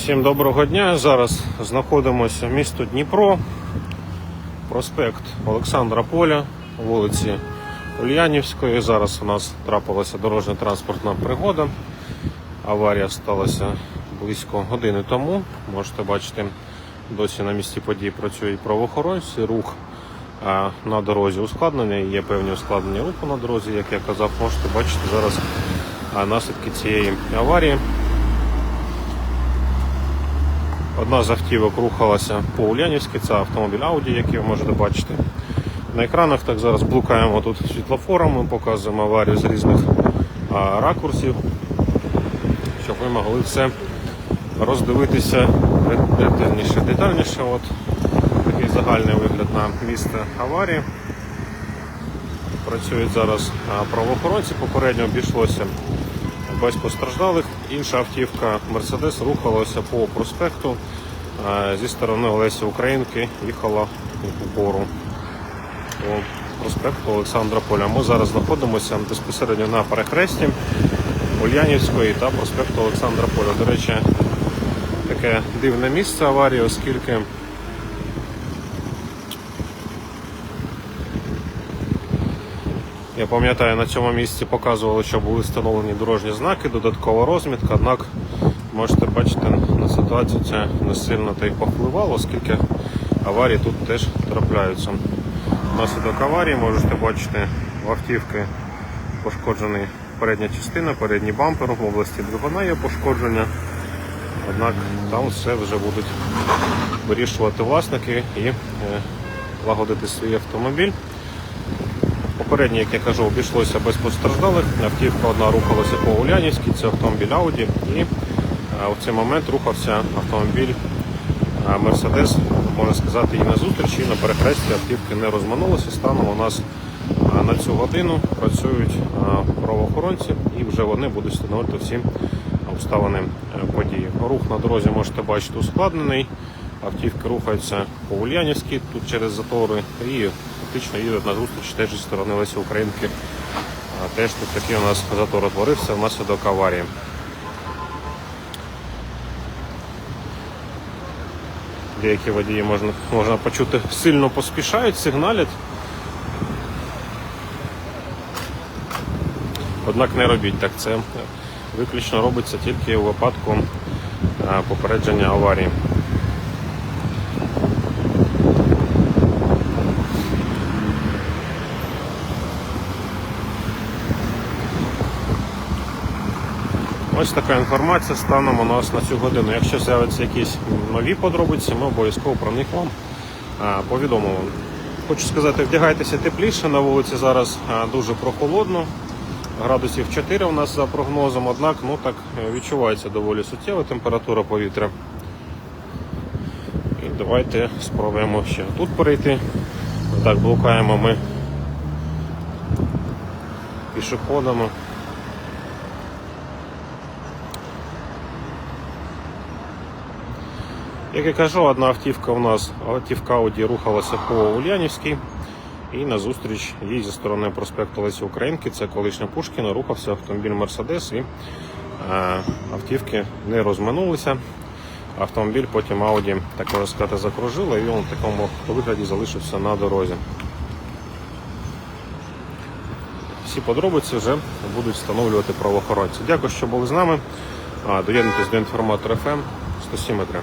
Всім доброго дня. Зараз знаходимося в місто Дніпро, проспект Олександра Поля, вулиці Ульянівської. Зараз у нас трапилася дорожня транспортна пригода. Аварія сталася близько години тому. Можете бачити, досі на місці події працюють правоохоронці. Рух на дорозі ускладнення. Є певні ускладнення руху на дорозі, як я казав, можете бачити зараз наслідки цієї аварії. Одна з автівок рухалася по Ульянівській, це автомобіль Audi, який ви можете бачити. На екранах так зараз блукаємо тут світлофорами, показуємо аварію з різних ракурсів, щоб ви могли все роздивитися детальніше. детальніше. От такий загальний вигляд на місце аварії. Працюють зараз правоохоронці, попередньо обійшлося без постраждалих. Інша автівка Мерседес рухалася по проспекту е, зі сторони Олесі Українки, їхала вгору по проспекту Олександра Поля. Ми зараз знаходимося безпосередньо на перехресті Ульянівської та проспекту Олександра Поля. До речі, таке дивне місце аварії, оскільки Я пам'ятаю, на цьому місці показували, що були встановлені дорожні знаки, додаткова розмітка, однак можете бачити на ситуацію це не сильно та й повпливало, оскільки аварії тут теж трапляються. Внаслідок аварії можете бачити в автівки пошкоджений передня частина, передній бампер, в області двигуна є пошкодження. Однак там все вже будуть вирішувати власники і е, лагодити свій автомобіль. Попередньо, як я кажу, обійшлося без постраждалих. Автівка одна рухалася по Улянівській, це автомобіль Audi. І е, в цей момент рухався автомобіль е, Mercedes, можна сказати, і на зустрічі, і на перехресті автівки не розминулися. Станом у нас е, на цю годину працюють правоохоронці і вже вони будуть встановлювати всі обставини події. Рух на дорозі можете бачити ускладнений. Автівки рухаються по Ульянівській, тут через затори, і фактично їдуть на зустріч теж зі сторони Лесі Українки. Теж тут такий у нас затор утворився внаслідок аварії. Деякі водії можна, можна почути сильно поспішають, сигналять. Однак не робіть так. Це виключно робиться тільки у випадку попередження аварії. Ось така інформація станом у нас на цю годину. Якщо з'являться якісь нові подробиці, ми обов'язково про них вам а, повідомимо. Хочу сказати, вдягайтеся тепліше. На вулиці зараз дуже прохолодно. Градусів 4 у нас за прогнозом, однак ну так відчувається доволі суттєва температура повітря. І давайте спробуємо ще тут перейти. Так, блукаємо ми пішоходами. Як я кажу, одна автівка у нас, автівка Audi рухалася по Ульянівській. І назустріч їй зі сторони проспекту Лесі Українки, це колишня Пушкіна, рухався автомобіль Мерседес і е, автівки не розминулися. Автомобіль потім Audi, так можна сказати, закружила і він в такому вигляді залишився на дорозі. Всі подробиці вже будуть встановлювати правоохоронці. Дякую, що були з нами. Доєднуйтесь до інформатора FM 107 метрів.